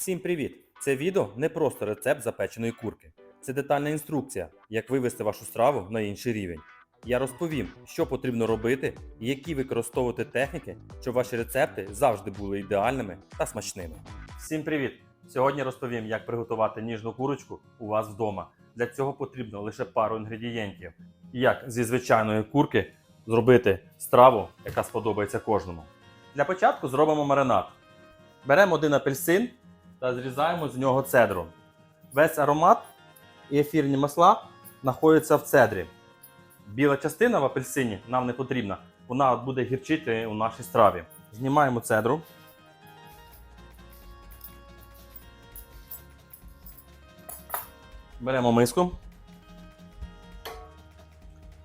Всім привіт! Це відео не просто рецепт запеченої курки. Це детальна інструкція, як вивести вашу страву на інший рівень. Я розповім, що потрібно робити і які використовувати техніки, щоб ваші рецепти завжди були ідеальними та смачними. Всім привіт! Сьогодні розповім, як приготувати ніжну курочку у вас вдома. Для цього потрібно лише пару інгредієнтів. Як зі звичайної курки зробити страву, яка сподобається кожному. Для початку зробимо маринад. Беремо один апельсин та зрізаємо з нього цедру. Весь аромат і ефірні масла знаходяться в цедрі. Біла частина в апельсині нам не потрібна, вона буде гірчити у нашій страві. Знімаємо цедру. Беремо миску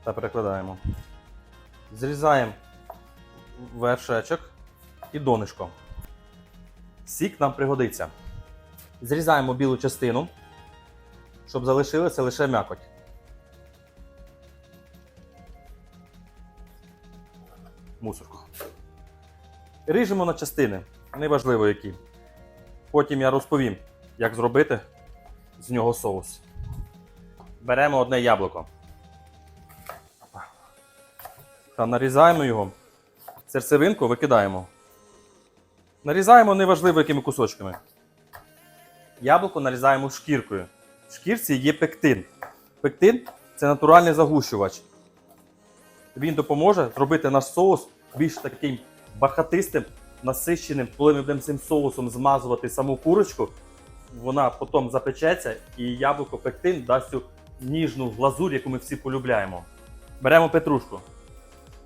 та перекладаємо. Зрізаємо вершечок і донишко. Сік нам пригодиться. Зрізаємо білу частину, щоб залишилася лише м'якоть. Мусорку. Ріжемо на частини, неважливо які. Потім я розповім, як зробити з нього соус. Беремо одне яблуко. Та нарізаємо його. Серцевинку викидаємо. Нарізаємо неважливо якими кусочками. Яблуко нарізаємо шкіркою. В шкірці є пектин. Пектин це натуральний загущувач. Він допоможе зробити наш соус більш таким бархатистим, насищеним. Коли ми будемо цим соусом змазувати саму курочку, вона потім запечеться і яблуко пектин дасть цю ніжну глазурь, яку ми всі полюбляємо. Беремо петрушку.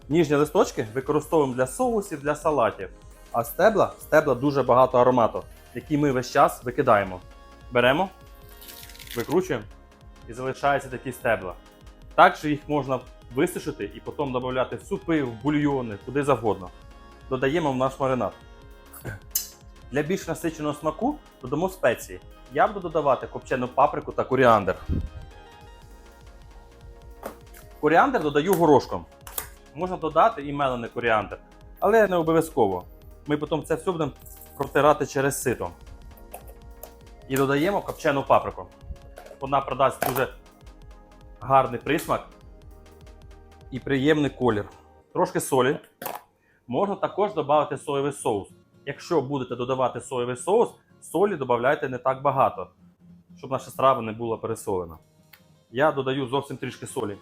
Ніжні листочки використовуємо для соусів, для салатів. А стебла, стебла дуже багато аромату, які ми весь час викидаємо. Беремо, викручуємо і залишаються такі стебла. Також їх можна висушити і потім додати в супи, в бульйони, куди завгодно. Додаємо в наш маринад. Для більш насиченого смаку додамо спеції. Я буду додавати копчену паприку та коріандр. Коріандр додаю горошком. Можна додати і мелений коріандр, але не обов'язково. Ми потім це все будемо протирати через сито. І додаємо копчену паприку. Вона продасть дуже гарний присмак і приємний колір. Трошки солі. Можна також додати соєвий соус. Якщо будете додавати соєвий соус, солі додавайте не так багато, щоб наша страва не була пересолена. Я додаю зовсім трішки солі.